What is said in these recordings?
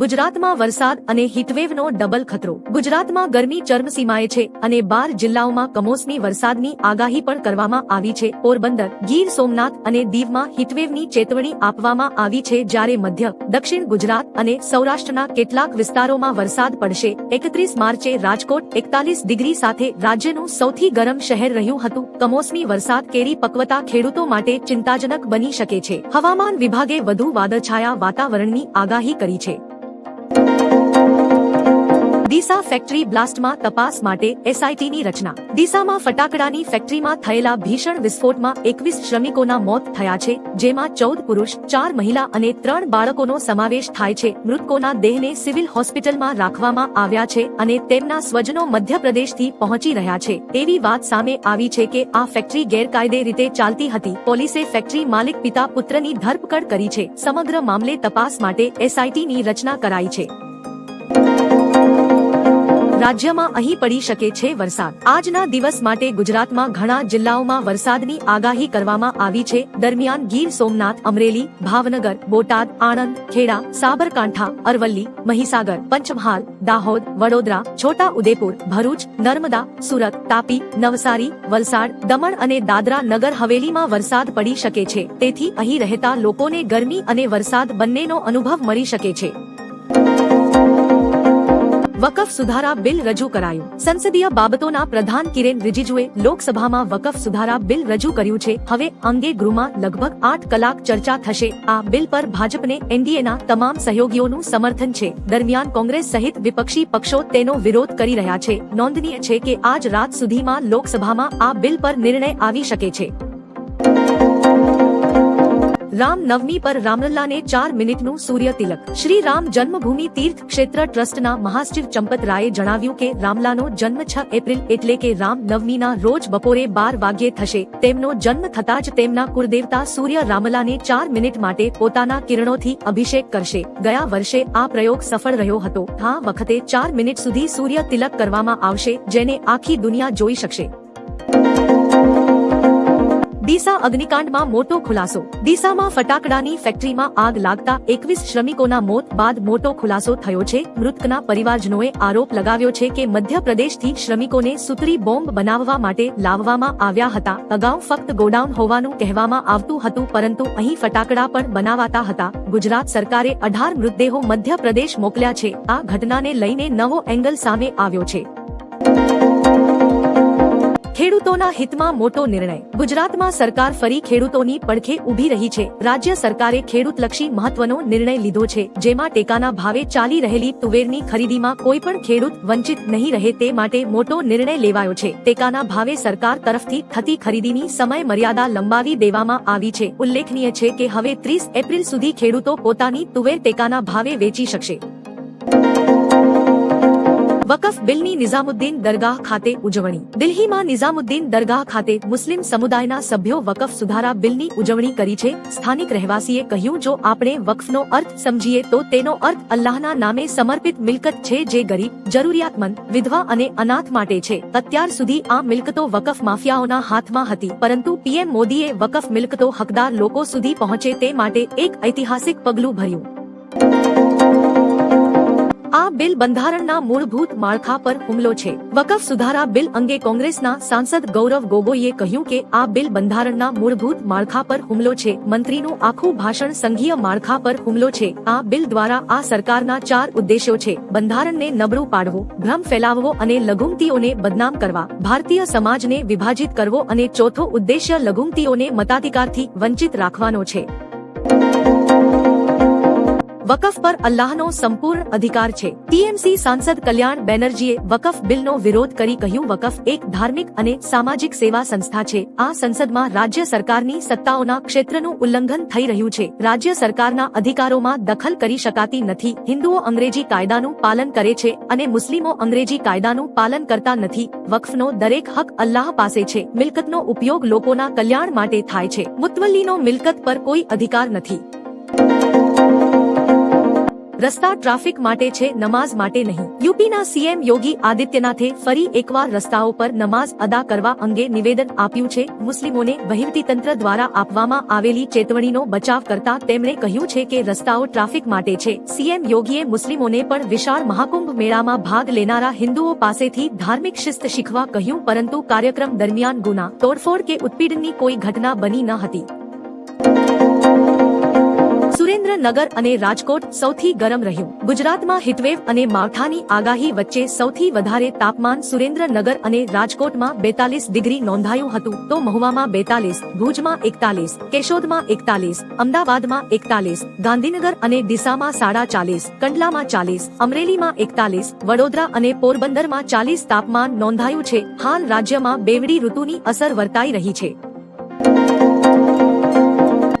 ગુજરાતમાં વરસાદ અને હીટવેવનો ડબલ ખતરો. ગુજરાતમાં ગરમી ચરમસીમાએ છે અને બાર જિલ્લાઓમાં કમોસમી વરસાદની આગાહી પણ કરવામાં આવી છે. પોરબંદર, ગીર સોમનાથ અને દીવમાં હીટવેવની ચેતવણી આપવામાં આવી છે જ્યારે મધ્ય, દક્ષિણ ગુજરાત અને સૌરાષ્ટ્રના કેટલાક વિસ્તારોમાં વરસાદ પડશે. એકત્રીસ માર્ચે રાજકોટ, એકતાલીસ ડિગ્રી સાથે રાજ્યનું સૌથી ગરમ શહેર રહ્યું હતું. કમોસમી વરસાદ કેરી પક્વતા ખેડૂતો માટે ચિંતાજનક બની શકે છે. હવામાન વિભાગે વધુ વાદળછાયા વાતાવરણની આગાહી કરી છે. ડીસા ફેક્ટરી બ્લાસ્ટમાં તપાસ માટે એસઆઈટીની રચના. ડીસામાં ફટાકડાની ફેક્ટરીમાં થયેલા ભીષણ વિસ્ફોટમાં એકવીસ શ્રમિકોના મોત થયા છે, જેમાં ચૌદ પુરુષ, ચાર મહિલા અને ત્રણ બાળકોનો સમાવેશ થાય છે. મૃતકોના દેહને સિવિલ હોસ્પિટલમાં રાખવામાં આવ્યા છે અને તેમના સ્વજનો મધ્યપ્રદેશથી પહોંચી રહ્યા છે. એવી વાત સામે આવી છે કે આ ફેક્ટરી ગેરકાયદે રીતે ચાલતી હતી. પોલીસે ફેક્ટરી માલિક પિતા પુત્રની ધરપકડ કરી છે. સમગ્ર મામલે તપાસ માટે એસઆઈટીની રચના કરાઈ છે. રાજ્યમાં અહીં પડી શકે છે વરસાદ. આજના દિવસ માટે ગુજરાતમાં ઘણા જિલ્લાઓમાં વરસાદની આગાહી કરવામાં આવી છે. દરમિયાન ગીર સોમનાથ, અમરેલી, ભાવનગર, બોટાદ, આણંદ, ખેડા, સાબરકાંઠા, અરવલ્લી, મહીસાગર, પંચમહાલ, દાહોદ, વડોદરા છોટા ઉદેપુર ભરૂચ, નર્મદા, સુરત, તાપી, નવસારી, વલસાડ, દમણ અને દાદરા નગર હવેલીમાં વરસાદ પડી શકે છે. તેથી અહીં રહેતા લોકોને ગરમી અને વરસાદ બંનેનો અનુભવ મળી શકે છે. વકફ સુધારા બિલ રજૂ કરાયું. સંસદીય બાબતોના પ્રધાન કિરેન રિજિજુએ લોકસભામાં વકફ સુધારા બિલ રજૂ કર્યું છે. હવે અંગે ગૃહમાં લગભગ આઠ કલાક ચર્ચા થશે. આ બિલ પર ભાજપને એનડીએના તમામ સહયોગીઓનું સમર્થન છે. દરમિયાન કોંગ્રેસ સહિત વિપક્ષી પક્ષો તેનો વિરોધ કરી રહ્યા છે. નોંધનીય છે કે આજ રાત સુધીમાં લોકસભામાં આ બિલ પર નિર્ણય આવી શકે છે. રામ નવમી પર રામલલ્લાને ચાર મિનિટનું સૂર્ય તિલક. શ્રી રામ જન્મભૂમિ તીર્થ ક્ષેત્ર ટ્રસ્ટના મહાસચિવ ચંપત રાયે જણાવ્યું કે, રામલાનો જન્મ છ એપ્રિલ એટલે કે રામ નવમીના રોજ બપોરે બાર વાગ્યે થશે. તેમનો જન્મ થતાં જ તેમના કુળદેવતા સૂર્ય રામલાને ચાર મિનિટ માટે પોતાના કિરણોથી અભિષેક કરશે. ગયા વર્ષે આ પ્રયોગ સફળ રહ્યો હતો. આ વખતે ચાર મિનિટ સુધી સૂર્ય તિલક કરવામાં આવશે, જેને આખી દુનિયા જોઈ શકશે. ડીસા અગ્નિકાંડમાં મોટો ખુલાસો. ડીસામાં ફટાકડાની ફેક્ટરીમાં આગ લાગતા એકવીસ શ્રમિકોના મોત બાદ મોટો ખુલાસો થયો છે. મૃતકના પરિવારજનોએ આરોપ લગાવ્યો છે કે મધ્યપ્રદેશથી શ્રમિકોને સુતરી બોમ્બ બનાવવા માટે લાવવામાં આવ્યા હતા. અગાઉ ફક્ત ગોડાઉન હોવાનું કહેવામાં આવતું હતું, પરંતુ અહીં ફટાકડા પણ બનાવાતા હતા. ગુજરાત સરકારે અઢાર મૃતદેહો મધ્યપ્રદેશ મોકલ્યા છે. આ ઘટનાને લઈને નવો એંગલ સામે આવ્યો છે. ખેડૂતોના હિતમાં મોટો નિર્ણય. ગુજરાતમાં સરકાર ફરી ખેડૂતોની પડખે ઊભી રહી છે. રાજ્ય સરકારે ખેડૂતલક્ષી મહત્વનો નિર્ણય લીધો છે, જેમાં ટેકાના ભાવે ચાલી રહેલી તુવેરની ખરીદીમાં કોઈ પણ ખેડૂત વંચિત નહીં રહે તે માટે મોટો નિર્ણય લેવાયો છે. ટેકાના ભાવે સરકાર તરફથી થતી ખરીદીની સમય મર્યાદા લંબાવી દેવામાં આવી છે. ઉલ્લેખનીય છે કે હવે ત્રીસ એપ્રિલ સુધી ખેડૂતો પોતાની તુવેર ટેકાના ભાવે વેચી શકશે. વકફ બિલની નિઝામુદ્દીન દરગાહ ખાતે ઉજવણી. દિલ્હીમાં નિઝામુદ્દીન દરગાહ ખાતે મુસ્લિમ સમુદાયના સભ્યો વકફ સુધારા બિલની ઉજવણી કરી છે. સ્થાનિક રહેવાસીએ કહ્યું, જો આપણે વકફનો અર્થ સમજીએ, તો તેનો અર્થ અલ્લાહના નામે સમર્પિત મિલકત છે જે ગરીબ, જરૂરિયાતમંદ, વિધવા અને અનાથ માટે છે. અત્યાર સુધી આ મિલકતો વકફ માફિયાઓના હાથમાં હતી, પરંતુ પીએમ મોદીએ વકફ મિલકતો હકદાર લોકો સુધી પહોંચે તે માટે એક ઐતિહાસિક પગલું ભર્યું. બિલ બંધારણના મૂળભૂત માળખા પર હુમલો છે. વકફ સુધારા બિલ અંગે કોંગ્રેસના સાંસદ ગૌરવ ગોગોઈએ કહ્યું કે આ બિલ બંધારણના મૂળભૂત માળખા પર હુમલો છે. મંત્રીનું આખું ભાષણ સંઘીય માળખા પર હુમલો છે. આ બિલ દ્વારા આ સરકારના ચાર ઉદ્દેશ્યો છે. બંધારણને નબળું પાડવું, ભ્રમ ફેલાવવો અને લઘુમતીઓને બદનામ કરવા. ભારતીય સમાજને વિભાજિત કરવો અને ચોથો ઉદ્દેશ્ય લઘુમતીઓને મતાધિકારથી વંચિત રાખવાનો છે. વકફ પર અલ્લાહનો સંપૂર્ણ અધિકાર છે. ટીએમસી સાંસદ કલ્યાણ બેનર્જીએ વકફ બિલનો વિરોધ કરી કહ્યું, વકફ એક ધાર્મિક અને સામાજિક સેવા સંસ્થા છે. આ સંસદમાં રાજ્ય સરકારની સત્તાઓના ક્ષેત્રનું ઉલ્લંઘન થઈ રહ્યું છે. રાજ્ય સરકારના અધિકારોમાં દખલ કરી શકાતી નથી. હિન્દુઓ અંગ્રેજી કાયદાનું પાલન કરે છે અને મુસ્લિમો અંગ્રેજી કાયદાનું પાલન કરતા નથી. વકફનો દરેક હક અલ્લાહ પાસે છે. મિલકતનો ઉપયોગ લોકોના કલ્યાણ માટે થાય છે. મુતવલ્લીનો મિલકત પર કોઈ અધિકાર નથી. રસ્તા ટ્રાફિક માટે છે, નમાઝ માટે નહીં. યુપીના સીએમ યોગી આદિત્યનાથે ફરી એકવાર રસ્તાઓ પર નમાઝ અદા કરવા અંગે નિવેદન આપ્યું છે. મુસ્લિમોને વહીવટીતંત્ર દ્વારા આપવામાં આવેલી ચેતવણીનો બચાવ કરતા તેમણે કહ્યું છે કે રસ્તાઓ ટ્રાફિક માટે છે. સીએમ યોગીએ મુસ્લિમોને પણ વિશાળ મહાકુંભ મેળામાં ભાગ લેનારા હિન્દુઓ પાસેથી ધાર્મિક શિસ્ત શીખવા કહ્યું, પરંતુ કાર્યક્રમ દરમિયાન ગુના, તોડફોડ કે ઉત્પીડનની કોઈ ઘટના બની ન હતી. સુરેન્દ્રનગર અને રાજકોટ સૌથી ગરમ રહ્યું. ગુજરાતમાં હીટવેવ અને માવઠાની આગાહી વચ્ચે સૌથી વધારે તાપમાન સુરેન્દ્રનગર અને રાજકોટમાં બેતાલીસ ડિગ્રી નોંધાયું હતું. તો મહુવામાં બેતાલીસ, ભુજમાં એકતાલીસ, કેશોદમાં એકતાલીસ, અમદાવાદમાં એકતાલીસ, ગાંધીનગર અને ડીસામાં સાડા ચાલીસ, કંડલામાં ચાલીસ, અમરેલીમાં એકતાલીસ, વડોદરા અને પોરબંદરમાં ચાલીસ તાપમાન નોંધાયું છે. હાલ રાજ્યમાં બેવડી ઋતુની અસર વર્તાઈ રહી છે.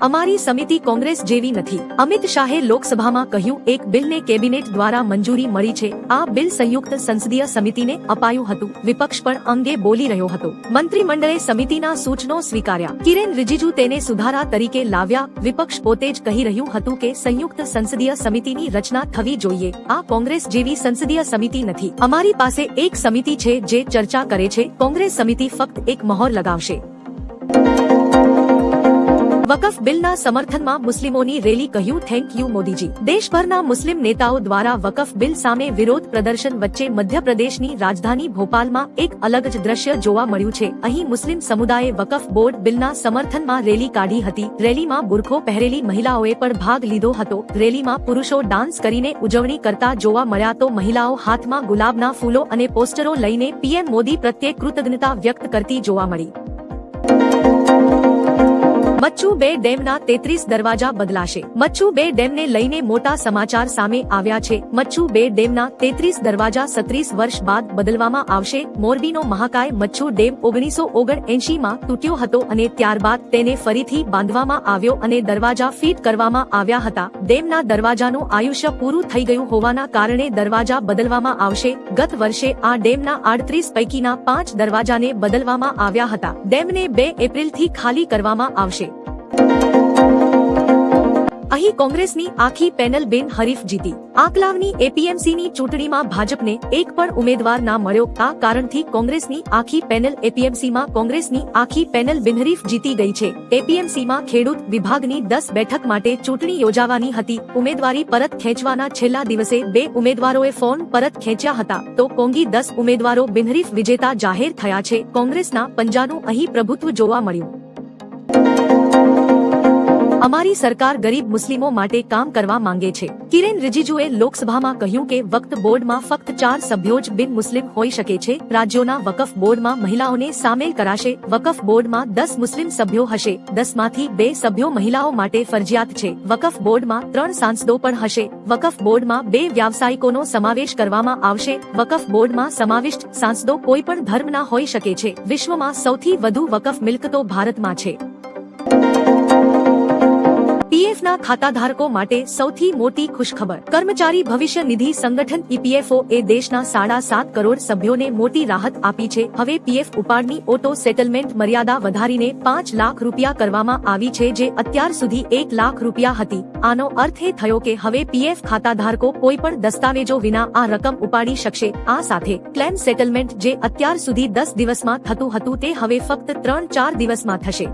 અમારી સમિતિ કોંગ્રેસ જેવી નથી. અમિત શાહે લોકસભામાં કહ્યું, એક બિલને કેબિનેટ દ્વારા મંજૂરી મળી છે. આ બિલ સંયુક્ત સંસદીય સમિતિને અપાયું હતું. વિપક્ષ પણ અંગે બોલી રહ્યો હતો. મંત્રીમંડળે સમિતિના સૂચનો સ્વીકાર્યા. કિરેન રિજિજુ તેને સુધારા તરીકે લાવ્યા. વિપક્ષ પોતે જ કહી રહ્યું હતું કે સંયુક્ત સંસદીય સમિતિની રચના થવી જોઈએ. આ કોંગ્રેસ જેવી સંસદીય સમિતિ નથી. અમારી પાસે એક સમિતિ છે જે ચર્ચા કરે છે. કોંગ્રેસ સમિતિ ફક્ત એક મહોર લગાવશે. વકફ બિલના સમર્થનમાં મુસ્લિમોની રેલી કહ્યું થેન્ક યુ મોદીજી. દેશભરના મુસ્લિમ નેતાઓ દ્વારા વકફ બિલ સામે વિરોધ પ્રદર્શન વચ્ચે મધ્યપ્રદેશની રાજધાની ભોપાલમાં એક અલગ જ દ્રશ્ય જોવા મળ્યું છે. અહીં મુસ્લિમ સમુદાયે વકફ બોર્ડ બિલના સમર્થનમાં રેલી કાઢી હતી. રેલીમાં બુરખો પહેરેલી મહિલાઓએ પણ ભાગ લીધો હતો. રેલીમાં પુરુષો ડાન્સ કરીને ઉજવણી કરતા જોવા મળ્યા તો મહિલાઓ હાથમાં ગુલાબના ફૂલો અને પોસ્ટરો લઈને પીએમ મોદી પ્રત્યે કૃતજ્ઞતા વ્યક્ત કરતી જોવા મળી. મચ્છુ બે ડેમના તેત્રીસ દરવાજા બદલાશે. મચ્છુ બે ડેમને લઈને મોટા સમાચાર સામે આવ્યા છે. મચ્છુ બે ડેમના તેત્રીસ દરવાજા સત્રીસ વર્ષ બાદ બદલવામાં આવશે. મોરબીનો મહાકાય મચ્છુ ડેમ ઓગણીસો ઓગણ એંશી માં તૂટ્યો હતો અને ત્યારબાદ તેને ફરીથી બાંધવામાં આવ્યો અને દરવાજા ફીટ કરવામાં આવ્યા હતા. ડેમના દરવાજાનું આયુષ્ય પૂરું થઈ ગયું હોવાના કારણે દરવાજા બદલવામાં આવશે. ગત વર્ષે આ ડેમના આડત્રીસ પૈકીના પાંચ દરવાજાને બદલવામાં આવ્યા હતા. ડેમને બે એપ્રિલથી ખાલી કરવામાં આવશે. અહીં કોંગ્રેસની આખી પેનલ બિન હરીફ જીતી. આકલાવની એપીએમસીની ચૂંટણીમાં ભાજપને એક પણ ઉમેદવાર ના મળ્યો. આ કારણથી કોંગ્રેસની આખી પેનલ એપીએમસીમાં કોંગ્રેસની આખી પેનલ બિનહરીફ જીતી ગઈ છે. એપીએમસીમાં ખેડૂત વિભાગની દસ બેઠક માટે ચૂંટણી યોજાવાની હતી. ઉમેદવારી પરત ખેંચવાના છેલ્લા દિવસે બે ઉમેદવારોએ ફોન પરત ખેંચ્યા હતા. તો કોંગી દસ ઉમેદવારો બિનહરીફ વિજેતા જાહેર થયા છે. કોંગ્રેસના પંજાનું અહીં પ્રભુત્વ જોવા મળ્યું. અમારી સરકાર ગરીબ મુસ્લિમો માટે કામ કરવા માંગે છે. કિરેન રિજિજુએ લોકસભામાં કહ્યું કે વક્ત બોર્ડમાં ફક્ત ચાર સભ્યો જ બિન મુસ્લિમ હોઈ શકે છે. રાજ્યોના વકફ બોર્ડમાં મહિલાઓને સામેલ કરાશે. વકફ બોર્ડમાં દસ મુસ્લિમ સભ્યો હશે. દસમાંથી બે સભ્યો મહિલાઓ માટે ફરજિયાત છે. વકફ બોર્ડમાં ત્રણ સાંસદો પણ હશે. વકફ બોર્ડમાં બે વ્યાવસાયિકોનો સમાવેશ કરવામાં આવશે. વકફ બોર્ડમાં સમાવિષ્ટ સાંસદો કોઈ પણ ધર્મના હોઈ શકે છે. વિશ્વમાં સૌથી વધુ વકફ મિલકતો ભારતમાં છે. પીએફના ખાતાધારકો માટે સૌથી મોટી ખુશખબર. કર્મચારી ભવિષ્ય નિધિ સંગઠન ઈપીએફઓ એ દેશના સાડા સાત કરોડ સભ્યોને મોટી રાહત આપી છે. હવે પીએફ ઉપાડની ઓટો સેટલમેન્ટ મર્યાદા વધારીને પાંચ લાખ રૂપિયા કરવામાં આવી છે જે અત્યાર સુધી એક લાખ રૂપિયા હતી. આનો અર્થ એ થયો કે હવે પીએફ ખાતાધારકો કોઈ પણ દસ્તાવેજો વિના આ રકમ ઉપાડી શકશે. આ સાથે ક્લેમ સેટલમેન્ટ જે અત્યાર સુધી દસ દિવસમાં થતું હતું તે હવે ફક્ત ત્રણ ચાર દિવસમાં થશે.